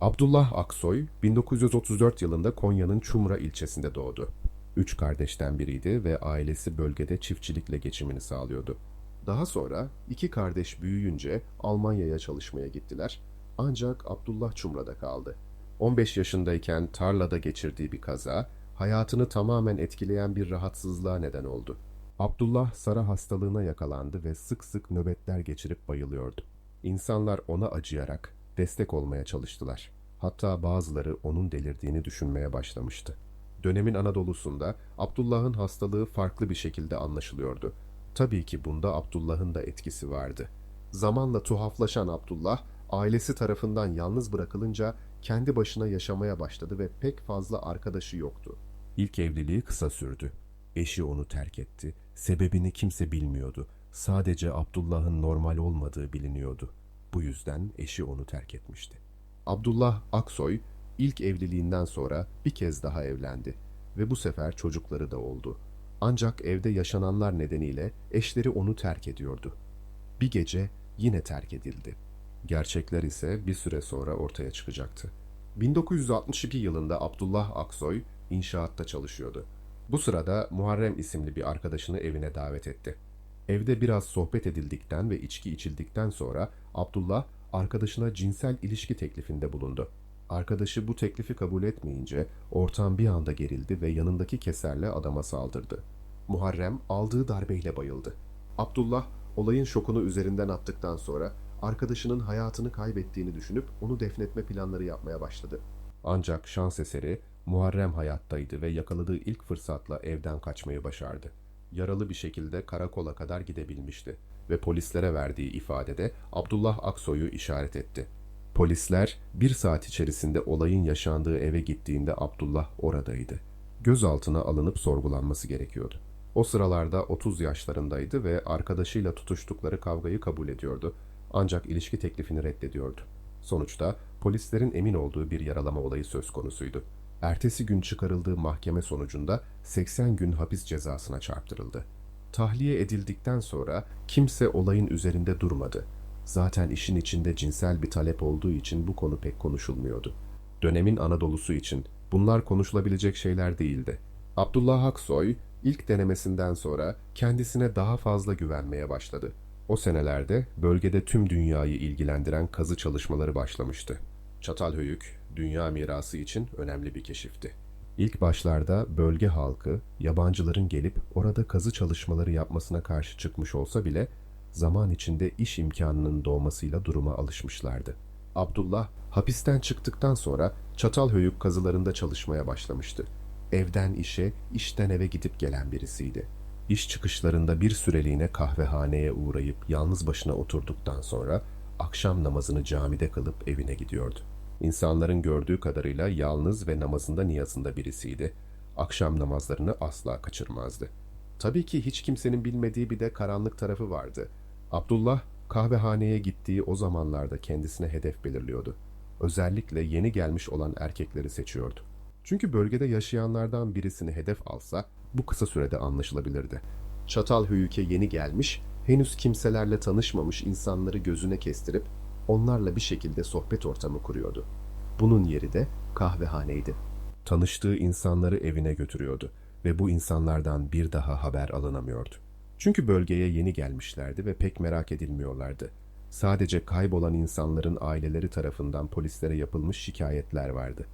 Abdullah Aksoy 1934 yılında Konya'nın Çumra ilçesinde doğdu. Üç kardeşten biriydi ve ailesi bölgede çiftçilikle geçimini sağlıyordu. Daha sonra iki kardeş büyüyünce Almanya'ya çalışmaya gittiler. Ancak Abdullah Çumra'da kaldı. 15 yaşındayken tarlada geçirdiği bir kaza hayatını tamamen etkileyen bir rahatsızlığa neden oldu. Abdullah Sara hastalığına yakalandı ve sık sık nöbetler geçirip bayılıyordu. İnsanlar ona acıyarak destek olmaya çalıştılar. Hatta bazıları onun delirdiğini düşünmeye başlamıştı. Dönemin Anadolu'sunda Abdullah'ın hastalığı farklı bir şekilde anlaşılıyordu. Tabii ki bunda Abdullah'ın da etkisi vardı. Zamanla tuhaflaşan Abdullah, ailesi tarafından yalnız bırakılınca kendi başına yaşamaya başladı ve pek fazla arkadaşı yoktu. İlk evliliği kısa sürdü. Eşi onu terk etti. Sebebini kimse bilmiyordu. Sadece Abdullah'ın normal olmadığı biliniyordu. Bu yüzden eşi onu terk etmişti. Abdullah Aksoy ilk evliliğinden sonra bir kez daha evlendi ve bu sefer çocukları da oldu. Ancak evde yaşananlar nedeniyle eşleri onu terk ediyordu. Bir gece yine terk edildi. Gerçekler ise bir süre sonra ortaya çıkacaktı. 1962 yılında Abdullah Aksoy inşaatta çalışıyordu. Bu sırada Muharrem isimli bir arkadaşını evine davet etti. Evde biraz sohbet edildikten ve içki içildikten sonra Abdullah arkadaşına cinsel ilişki teklifinde bulundu. Arkadaşı bu teklifi kabul etmeyince ortam bir anda gerildi ve yanındaki keserle adama saldırdı. Muharrem aldığı darbeyle bayıldı. Abdullah olayın şokunu üzerinden attıktan sonra arkadaşının hayatını kaybettiğini düşünüp onu defnetme planları yapmaya başladı. Ancak şans eseri Muharrem hayattaydı ve yakaladığı ilk fırsatla evden kaçmayı başardı. Yaralı bir şekilde karakola kadar gidebilmişti ve polislere verdiği ifadede Abdullah Aksoy'u işaret etti. Polisler bir saat içerisinde olayın yaşandığı eve gittiğinde Abdullah oradaydı. Gözaltına alınıp sorgulanması gerekiyordu. O sıralarda 30 yaşlarındaydı ve arkadaşıyla tutuştukları kavgayı kabul ediyordu. Ancak ilişki teklifini reddediyordu. Sonuçta polislerin emin olduğu bir yaralama olayı söz konusuydu. Ertesi gün çıkarıldığı mahkeme sonucunda 80 gün hapis cezasına çarptırıldı. Tahliye edildikten sonra kimse olayın üzerinde durmadı. Zaten işin içinde cinsel bir talep olduğu için bu konu pek konuşulmuyordu. Dönemin Anadolu'su için bunlar konuşulabilecek şeyler değildi. Abdullah Aksoy ilk denemesinden sonra kendisine daha fazla güvenmeye başladı. O senelerde bölgede tüm dünyayı ilgilendiren kazı çalışmaları başlamıştı. Çatalhöyük, dünya mirası için önemli bir keşifti. İlk başlarda bölge halkı, yabancıların gelip orada kazı çalışmaları yapmasına karşı çıkmış olsa bile zaman içinde iş imkanının doğmasıyla duruma alışmışlardı. Abdullah hapisten çıktıktan sonra Çatalhöyük kazılarında çalışmaya başlamıştı. Evden işe, işten eve gidip gelen birisiydi. İş çıkışlarında bir süreliğine kahvehaneye uğrayıp yalnız başına oturduktan sonra akşam namazını camide kılıp evine gidiyordu. İnsanların gördüğü kadarıyla yalnız ve namazında niyazında birisiydi. Akşam namazlarını asla kaçırmazdı. Tabii ki hiç kimsenin bilmediği bir de karanlık tarafı vardı. Abdullah kahvehaneye gittiği o zamanlarda kendisine hedef belirliyordu. Özellikle yeni gelmiş olan erkekleri seçiyordu. Çünkü bölgede yaşayanlardan birisini hedef alsa bu kısa sürede anlaşılabilirdi. Çatalhöyük'e yeni gelmiş, henüz kimselerle tanışmamış insanları gözüne kestirip onlarla bir şekilde sohbet ortamı kuruyordu. Bunun yeri de kahvehaneydi. Tanıştığı insanları evine götürüyordu ve bu insanlardan bir daha haber alınamıyordu. Çünkü bölgeye yeni gelmişlerdi ve pek merak edilmiyorlardı. Sadece kaybolan insanların aileleri tarafından polislere yapılmış şikayetler vardı.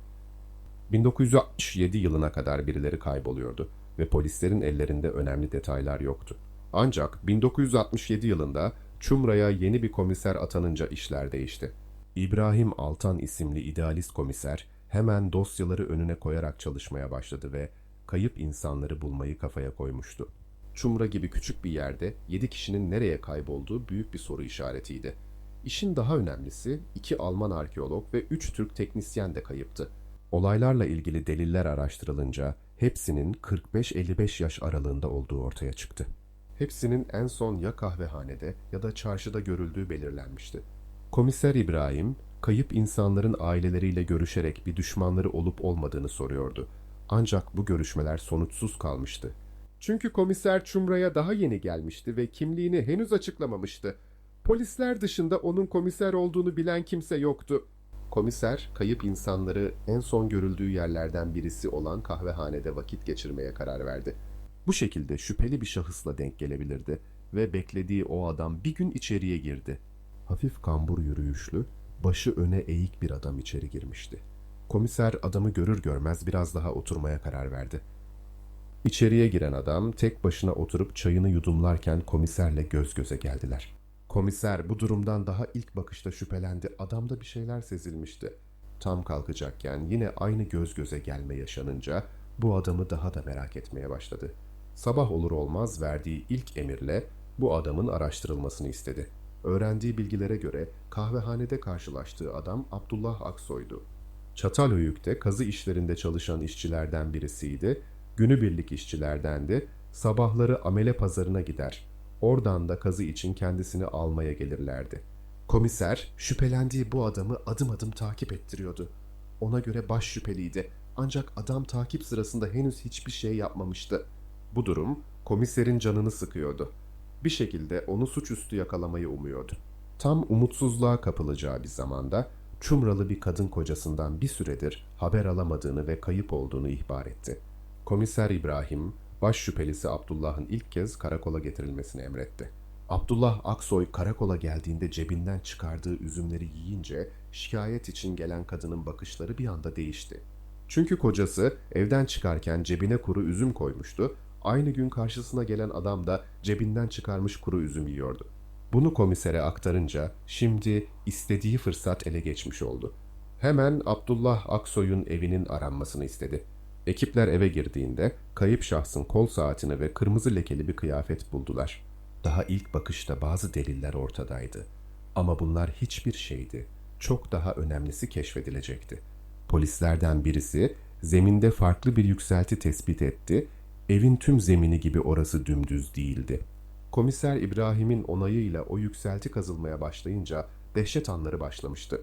1967 yılına kadar birileri kayboluyordu ve polislerin ellerinde önemli detaylar yoktu. Ancak 1967 yılında Çumra'ya yeni bir komiser atanınca işler değişti. İbrahim Altan isimli idealist komiser hemen dosyaları önüne koyarak çalışmaya başladı ve kayıp insanları bulmayı kafaya koymuştu. Çumra gibi küçük bir yerde 7 kişinin nereye kaybolduğu büyük bir soru işaretiydi. İşin daha önemlisi iki Alman arkeolog ve 3 Türk teknisyen de kayıptı. Olaylarla ilgili deliller araştırılınca hepsinin 45-55 yaş aralığında olduğu ortaya çıktı. Hepsinin en son ya kahvehanede ya da çarşıda görüldüğü belirlenmişti. Komiser İbrahim, kayıp insanların aileleriyle görüşerek bir düşmanları olup olmadığını soruyordu. Ancak bu görüşmeler sonuçsuz kalmıştı. Çünkü komiser Çumra'ya daha yeni gelmişti ve kimliğini henüz açıklamamıştı. Polisler dışında onun komiser olduğunu bilen kimse yoktu. komiser kayıp insanları en son görüldüğü yerlerden birisi olan kahvehanede vakit geçirmeye karar verdi. Bu şekilde şüpheli bir şahısla denk gelebilirdi ve beklediği o adam bir gün içeriye girdi. Hafif kambur yürüyüşlü, başı öne eğik bir adam içeri girmişti. Komiser adamı görür görmez biraz daha oturmaya karar verdi. İçeriye giren adam tek başına oturup çayını yudumlarken komiserle göz göze geldiler. Komiser bu durumdan daha ilk bakışta şüphelendi. Adamda bir şeyler sezilmişti. Tam kalkacakken yine aynı göz göze gelme yaşanınca bu adamı daha da merak etmeye başladı. Sabah olur olmaz verdiği ilk emirle bu adamın araştırılmasını istedi. Öğrendiği bilgilere göre kahvehanede karşılaştığı adam Abdullah Aksoy'du. Çatalhöyük'te kazı işlerinde çalışan işçilerden birisiydi. Günübirlik işçilerdendi. Sabahları amele pazarına gider. Oradan da kazı için kendisini almaya gelirlerdi. Komiser şüphelendiği bu adamı adım adım takip ettiriyordu. Ona göre baş şüpheliydi. Ancak adam takip sırasında henüz hiçbir şey yapmamıştı. Bu durum komiserin canını sıkıyordu. Bir şekilde onu suçüstü yakalamayı umuyordu. Tam umutsuzluğa kapılacağı bir zamanda Çumralı bir kadın kocasından bir süredir haber alamadığını ve kayıp olduğunu ihbar etti. Komiser İbrahim, baş şüphelisi Abdullah'ın ilk kez karakola getirilmesini emretti. Abdullah Aksoy karakola geldiğinde cebinden çıkardığı üzümleri yiyince şikayet için gelen kadının bakışları bir anda değişti. Çünkü kocası evden çıkarken cebine kuru üzüm koymuştu. Aynı gün karşısına gelen adam da cebinden çıkarmış kuru üzüm yiyordu. Bunu komisere aktarınca şimdi istediği fırsat ele geçmiş oldu. Hemen Abdullah Aksoy'un evinin aranmasını istedi. Ekipler eve girdiğinde kayıp şahsın kol saatini ve kırmızı lekeli bir kıyafet buldular. Daha ilk bakışta bazı deliller ortadaydı. Ama bunlar hiçbir şeydi. Çok daha önemlisi keşfedilecekti. Polislerden birisi zeminde farklı bir yükselti tespit etti. Evin tüm zemini gibi orası dümdüz değildi. Komiser İbrahim'in onayıyla o yükselti kazılmaya başlayınca dehşet anları başlamıştı.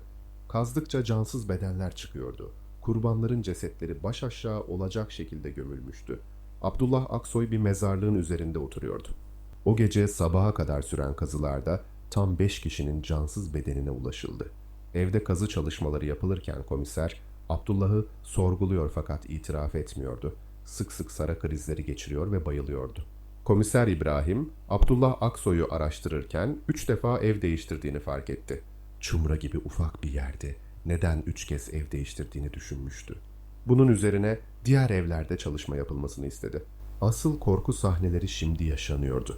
Kazdıkça cansız bedenler çıkıyordu. Kurbanların cesetleri baş aşağı olacak şekilde gömülmüştü. Abdullah Aksoy bir mezarlığın üzerinde oturuyordu. O gece sabaha kadar süren kazılarda tam beş kişinin cansız bedenine ulaşıldı. Evde kazı çalışmaları yapılırken komiser Abdullah'ı sorguluyor fakat itiraf etmiyordu. Sık sık sara krizleri geçiriyor ve bayılıyordu. Komiser İbrahim, Abdullah Aksoy'u araştırırken üç defa ev değiştirdiğini fark etti. Çumra gibi ufak bir yerde neden üç kez ev değiştirdiğini düşünmüştü. Bunun üzerine diğer evlerde çalışma yapılmasını istedi. Asıl korku sahneleri şimdi yaşanıyordu.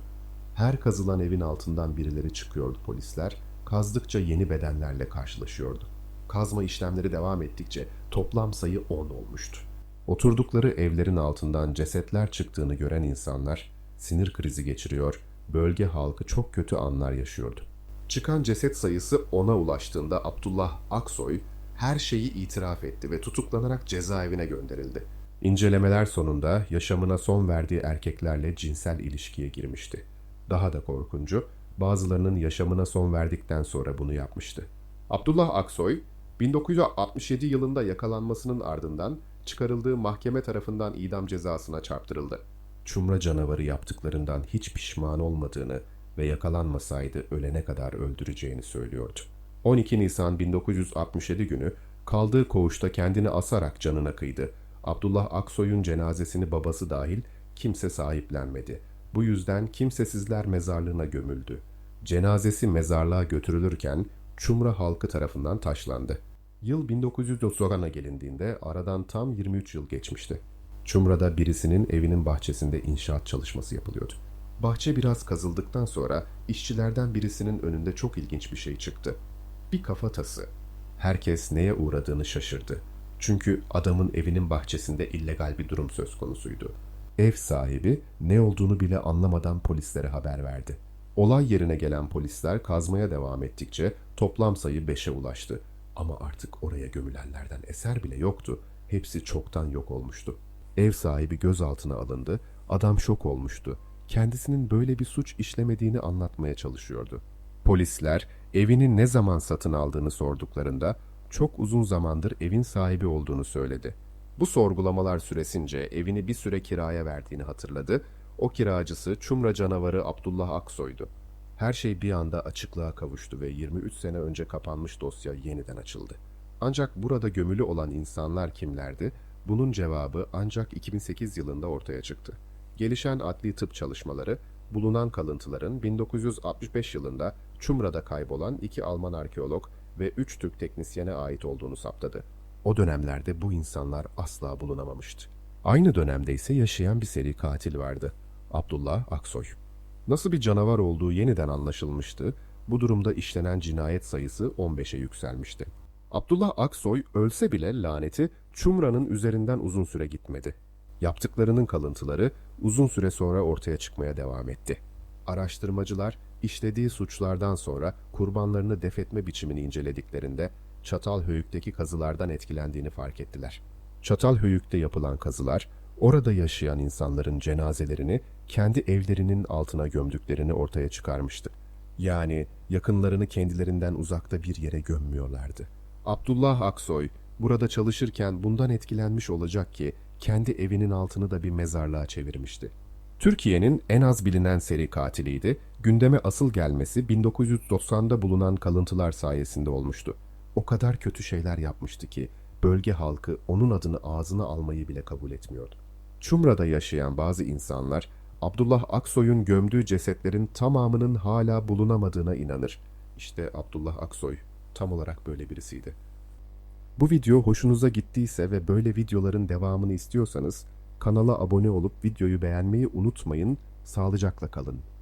Her kazılan evin altından birileri çıkıyordu polisler, kazdıkça yeni bedenlerle karşılaşıyordu. Kazma işlemleri devam ettikçe toplam sayı 10 olmuştu. Oturdukları evlerin altından cesetler çıktığını gören insanlar sinir krizi geçiriyor, bölge halkı çok kötü anlar yaşıyordu. Çıkan ceset sayısı 10'a ulaştığında Abdullah Aksoy her şeyi itiraf etti ve tutuklanarak cezaevine gönderildi. İncelemeler sonunda yaşamına son verdiği erkeklerle cinsel ilişkiye girmişti. Daha da korkuncu, bazılarının yaşamına son verdikten sonra bunu yapmıştı. Abdullah Aksoy, 1967 yılında yakalanmasının ardından çıkarıldığı mahkeme tarafından idam cezasına çarptırıldı. Çumra canavarı yaptıklarından hiç pişman olmadığını ve yakalanmasaydı ölene kadar öldüreceğini söylüyordu. 12 Nisan 1967 günü kaldığı koğuşta kendini asarak canına kıydı. Abdullah Aksoy'un cenazesini babası dahil kimse sahiplenmedi. Bu yüzden kimsesizler mezarlığına gömüldü. Cenazesi mezarlığa götürülürken Çumra halkı tarafından taşlandı. Yıl 1990'a gelindiğinde aradan tam 23 yıl geçmişti. Çumra'da birisinin evinin bahçesinde inşaat çalışması yapılıyordu. Bahçe biraz kazıldıktan sonra işçilerden birisinin önünde çok ilginç bir şey çıktı. Bir kafatası. Herkes neye uğradığını şaşırdı. Çünkü adamın evinin bahçesinde illegal bir durum söz konusuydu. Ev sahibi ne olduğunu bile anlamadan polislere haber verdi. Olay yerine gelen polisler kazmaya devam ettikçe toplam sayı 5'e ulaştı. Ama artık oraya gömülenlerden eser bile yoktu. Hepsi çoktan yok olmuştu. Ev sahibi gözaltına alındı. Adam şok olmuştu. Kendisinin böyle bir suç işlemediğini anlatmaya çalışıyordu. Polisler evini ne zaman satın aldığını sorduklarında çok uzun zamandır evin sahibi olduğunu söyledi. Bu sorgulamalar süresince evini bir süre kiraya verdiğini hatırladı. O kiracısı Çumra canavarı Abdullah Aksoy'du. Her şey bir anda açıklığa kavuştu ve 23 sene önce kapanmış dosya yeniden açıldı. Ancak burada gömülü olan insanlar kimlerdi? Bunun cevabı ancak 2008 yılında ortaya çıktı. Gelişen adli tıp çalışmaları, bulunan kalıntıların 1965 yılında Çumra'da kaybolan iki Alman arkeolog ve üç Türk teknisyene ait olduğunu saptadı. O dönemlerde bu insanlar asla bulunamamıştı. Aynı dönemde ise yaşayan bir seri katil vardı. Abdullah Aksoy. Nasıl bir canavar olduğu yeniden anlaşılmıştı. Bu durumda işlenen cinayet sayısı 15'e yükselmişti. Abdullah Aksoy ölse bile laneti Çumra'nın üzerinden uzun süre gitmedi. Yaptıklarının kalıntıları uzun süre sonra ortaya çıkmaya devam etti. Araştırmacılar işlediği suçlardan sonra kurbanlarını defetme biçimini incelediklerinde Çatalhöyük'teki kazılardan etkilendiğini fark ettiler. Çatalhöyük'te yapılan kazılar orada yaşayan insanların cenazelerini kendi evlerinin altına gömdüklerini ortaya çıkarmıştı. Yani yakınlarını kendilerinden uzakta bir yere gömmüyorlardı. Abdullah Aksoy burada çalışırken bundan etkilenmiş olacak ki kendi evinin altını da bir mezarlığa çevirmişti. Türkiye'nin en az bilinen seri katiliydi. Gündeme asıl gelmesi 1990'da bulunan kalıntılar sayesinde olmuştu. O kadar kötü şeyler yapmıştı ki bölge halkı onun adını ağzına almayı bile kabul etmiyordu. Çumra'da yaşayan bazı insanlar Abdullah Aksoy'un gömdüğü cesetlerin tamamının hala bulunamadığına inanır. İşte Abdullah Aksoy tam olarak böyle birisiydi. Bu video hoşunuza gittiyse ve böyle videoların devamını istiyorsanız kanala abone olup videoyu beğenmeyi unutmayın. Sağlıcakla kalın.